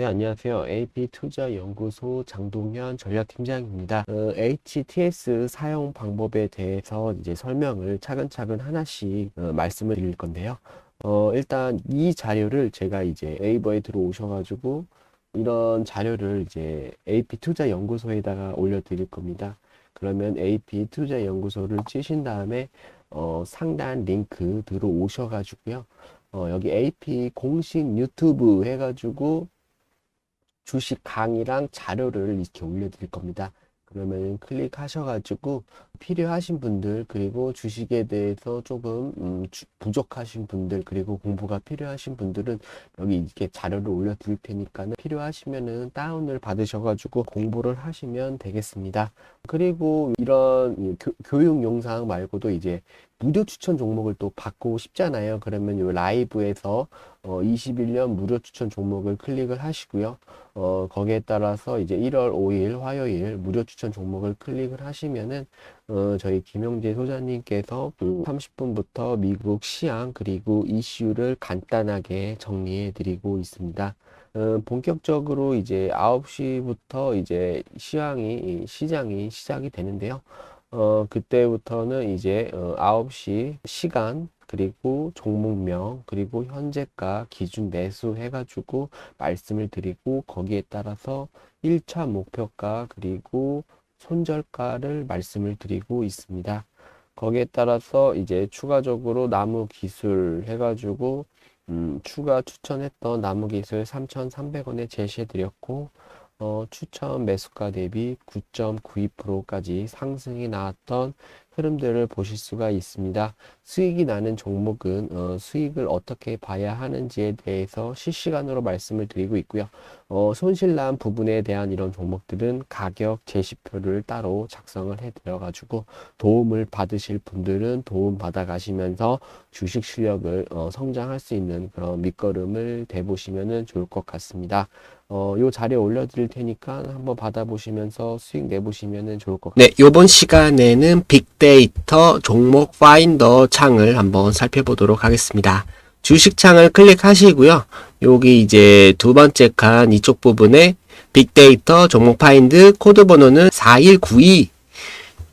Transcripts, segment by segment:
네, 안녕하세요. AP투자연구소 장동현 전략팀장입니다. 어, HTS 사용 방법에 대해서 이제 설명을 차근차근 하나씩 어, 말씀을 드릴 건데요. 어, 일단 이 자료를 제가 이제 네이버에 들어오셔가지고 이런 자료를 이제 AP투자연구소에다가 올려드릴 겁니다. 그러면 AP투자연구소를 치신 다음에 어, 상단 링크 들어오셔가지고요. 어, 여기 AP 공식 유튜브 해가지고 주식 강의랑 자료를 이렇게 올려드릴 겁니다. 그러면 클릭하셔가지고 필요하신 분들 그리고 주식에 대해서 조금 음, 주- 부족하신 분들 그리고 공부가 필요하신 분들은 여기 이렇게 자료를 올려 드릴 테니까는 필요하시면은 다운을 받으셔 가지고 공부를 하시면 되겠습니다. 그리고 이런 이 교, 교육 영상 말고도 이제 무료 추천 종목을 또 받고 싶잖아요. 그러면 이 라이브에서 어, 21년 무료 추천 종목을 클릭을 하시고요. 어, 거기에 따라서 이제 1월 5일 화요일 무료 추천 종목을 클릭을 하시면은 어, 저희 김용재 소장님께서 30분부터 미국 시황 그리고 이슈를 간단하게 정리해 드리고 있습니다. 어, 본격적으로 이제 9시부터 이제 시황이 시장이 시작이 되는데요. 어, 그때부터는 이제 어, 9시 시간 그리고 종목명 그리고 현재가 기준 매수 해가지고 말씀을 드리고 거기에 따라서 1차 목표가 그리고 손절가를 말씀을 드리고 있습니다. 거기에 따라서 이제 추가적으로 나무 기술 해가지고 음, 추가 추천했던 나무 기술 3,300원에 제시해 드렸고 어, 추천 매수가 대비 9.92%까지 상승이 나왔던 흐름들을 보실 수가 있습니다. 수익이 나는 종목은 어, 수익을 어떻게 봐야 하는지에 대해서 실시간으로 말씀을 드리고 있고요. 어, 손실난 부분에 대한 이런 종목들은 가격 제시표를 따로 작성을 해 드려 가지고 도움을 받으실 분들은 도움 받아 가시면서 주식 실력을 어, 성장할 수 있는 그런 밑거름을 대보시면 좋을 것 같습니다. 어, 요 자리에 올려드릴 테니까 한번 받아보시면서 수익 내보시면 좋을 것 같습니다. 네, 요번 시간에는 빅데 이터 종목 파인더 창을 한번 살펴보도록 하겠습니다. 주식 창을 클릭하시고요. 여기 이제 두 번째 칸 이쪽 부분에 빅데이터 종목 파인드 코드 번호는 4192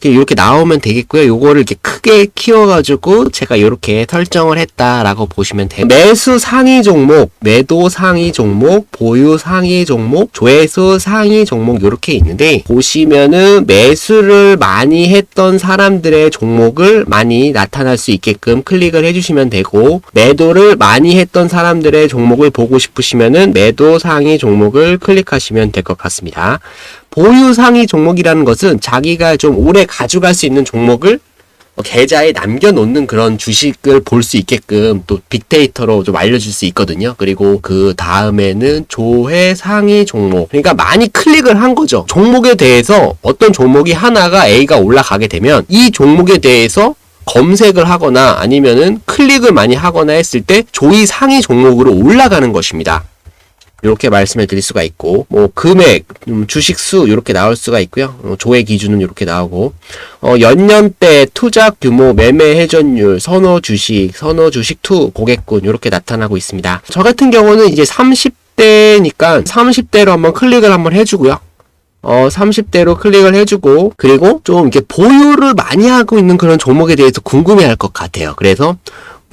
이렇게 나오면 되겠고요. 요거를 이렇게 크게 키워가지고 제가 이렇게 설정을 했다라고 보시면 돼요. 매수 상위 종목, 매도 상위 종목, 보유 상위 종목, 조회수 상위 종목 이렇게 있는데 보시면은 매수를 많이 했던 사람들의 종목을 많이 나타날 수 있게끔 클릭을 해주시면 되고 매도를 많이 했던 사람들의 종목을 보고 싶으시면은 매도 상위 종목을 클릭하시면 될 것 같습니다. 보유 상위 종목이라는 것은 자기가 좀 오래 가져갈 수 있는 종목을 어, 계좌에 남겨놓는 그런 주식을 볼 수 있게끔 또 빅데이터로 좀 알려줄 수 있거든요. 그리고 그 다음에는 조회 상위 종목. 그러니까 많이 클릭을 한 거죠. 종목에 대해서 어떤 종목이 하나가 A가 올라가게 되면 이 종목에 대해서 검색을 하거나 아니면은 클릭을 많이 하거나 했을 때 조이 상위 종목으로 올라가는 것입니다. 이렇게 말씀을 드릴 수가 있고 뭐 금액, 음, 주식 수 이렇게 나올 수가 있고요. 어, 조회 기준은 이렇게 나오고 어, 연년대 투자 규모, 매매 회전율, 선호 주식, 선호 주식 투 고객군 이렇게 나타나고 있습니다. 저 같은 경우는 이제 30대니까 30대로 한번 클릭을 한번 해주고요. 어, 30대로 클릭을 해주고, 그리고 좀 이렇게 보유를 많이 하고 있는 그런 종목에 대해서 궁금해 할 것 같아요. 그래서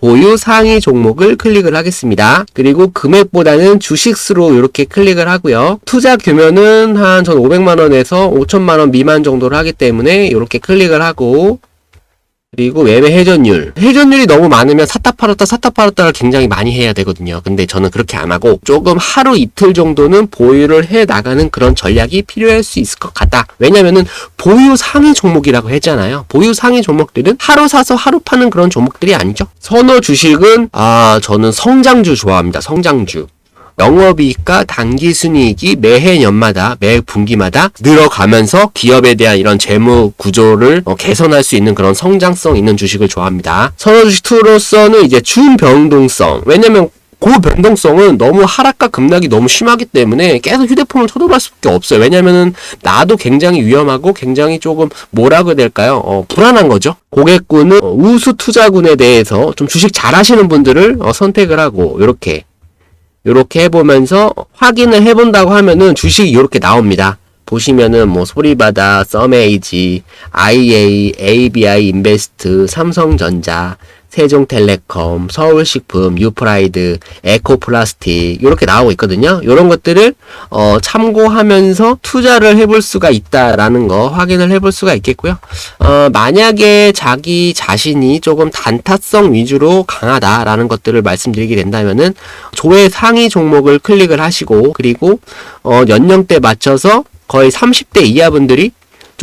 보유 상위 종목을 클릭을 하겠습니다. 그리고 금액보다는 주식수로 이렇게 클릭을 하고요. 투자 규모는 한 전 500만원에서 5천만원 미만 정도를 하기 때문에 이렇게 클릭을 하고, 그리고 매매 회전율. 회전율이 너무 많으면 샀다 팔았다 샀다 팔았다를 굉장히 많이 해야 되거든요. 근데 저는 그렇게 안 하고 조금 하루 이틀 정도는 보유를 해 나가는 그런 전략이 필요할 수 있을 것 같다. 왜냐면은 보유 상위 종목이라고 했잖아요. 보유 상위 종목들은 하루 사서 하루 파는 그런 종목들이 아니죠. 선호 주식은 아 저는 성장주 좋아합니다. 성장주. 영업이익과 단기순이익이 매해 년마다 매 분기마다 늘어가면서 기업에 대한 이런 재무 구조를 어, 개선할 수 있는 그런 성장성 있는 주식을 좋아합니다. 선호 주식 2로서는 이제 준변동성. 왜냐면 고변동성은 너무 하락과 급락이 너무 심하기 때문에 계속 휴대폰을 쳐다볼 수밖에 없어요. 왜냐면은 나도 굉장히 위험하고 굉장히 조금 뭐라고 해야 될까요? 어, 불안한 거죠. 고객군은 어, 우수 투자군에 대해서 좀 주식 잘하시는 분들을 어, 선택을 하고 이렇게 이렇게 해보면서 확인을 해본다고 하면은 주식이 이렇게 나옵니다. 보시면은 뭐 소리바다, 썸에이지, IA, ABI 인베스트, 삼성전자, 세종텔레콤, 서울식품, 유프라이드, 에코플라스틱 이렇게 나오고 있거든요. 이런 것들을 어, 참고하면서 투자를 해볼 수가 있다라는 거 확인을 해볼 수가 있겠고요. 어, 만약에 자기 자신이 조금 단타성 위주로 강하다라는 것들을 말씀드리게 된다면은 조회 상위 종목을 클릭을 하시고 그리고 어, 연령대 맞춰서 거의 30대 이하 분들이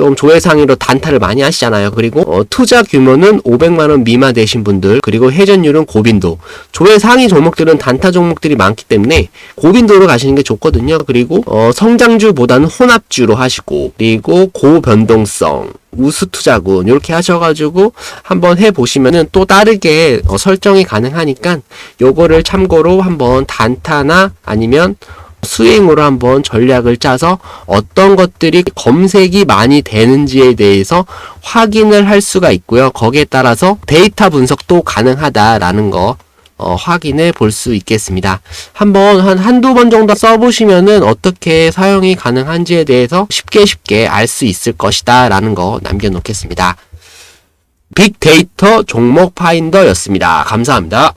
좀 조회 상위로 단타를 많이 하시잖아요. 그리고 어, 투자 규모는 500만 원 미만 되신 분들 그리고 회전율은 고빈도 조회 상위 종목들은 단타 종목들이 많기 때문에 고빈도로 가시는 게 좋거든요. 그리고 어, 성장주보다는 혼합주로 하시고 그리고 고변동성 우수 투자군 이렇게 하셔가지고 한번 해보시면은 또 다르게 어, 설정이 가능하니까 요거를 참고로 한번 단타나 아니면 수행으로 한번 전략을 짜서 어떤 것들이 검색이 많이 되는지에 대해서 확인을 할 수가 있고요. 거기에 따라서 데이터 분석도 가능하다라는 거 어, 확인해 볼 수 있겠습니다. 한번 한 한두 번 정도 써보시면은 어떻게 사용이 가능한지에 대해서 쉽게 쉽게 알 수 있을 것이다 라는 거 남겨놓겠습니다. 빅데이터 종목 파인더였습니다. 감사합니다.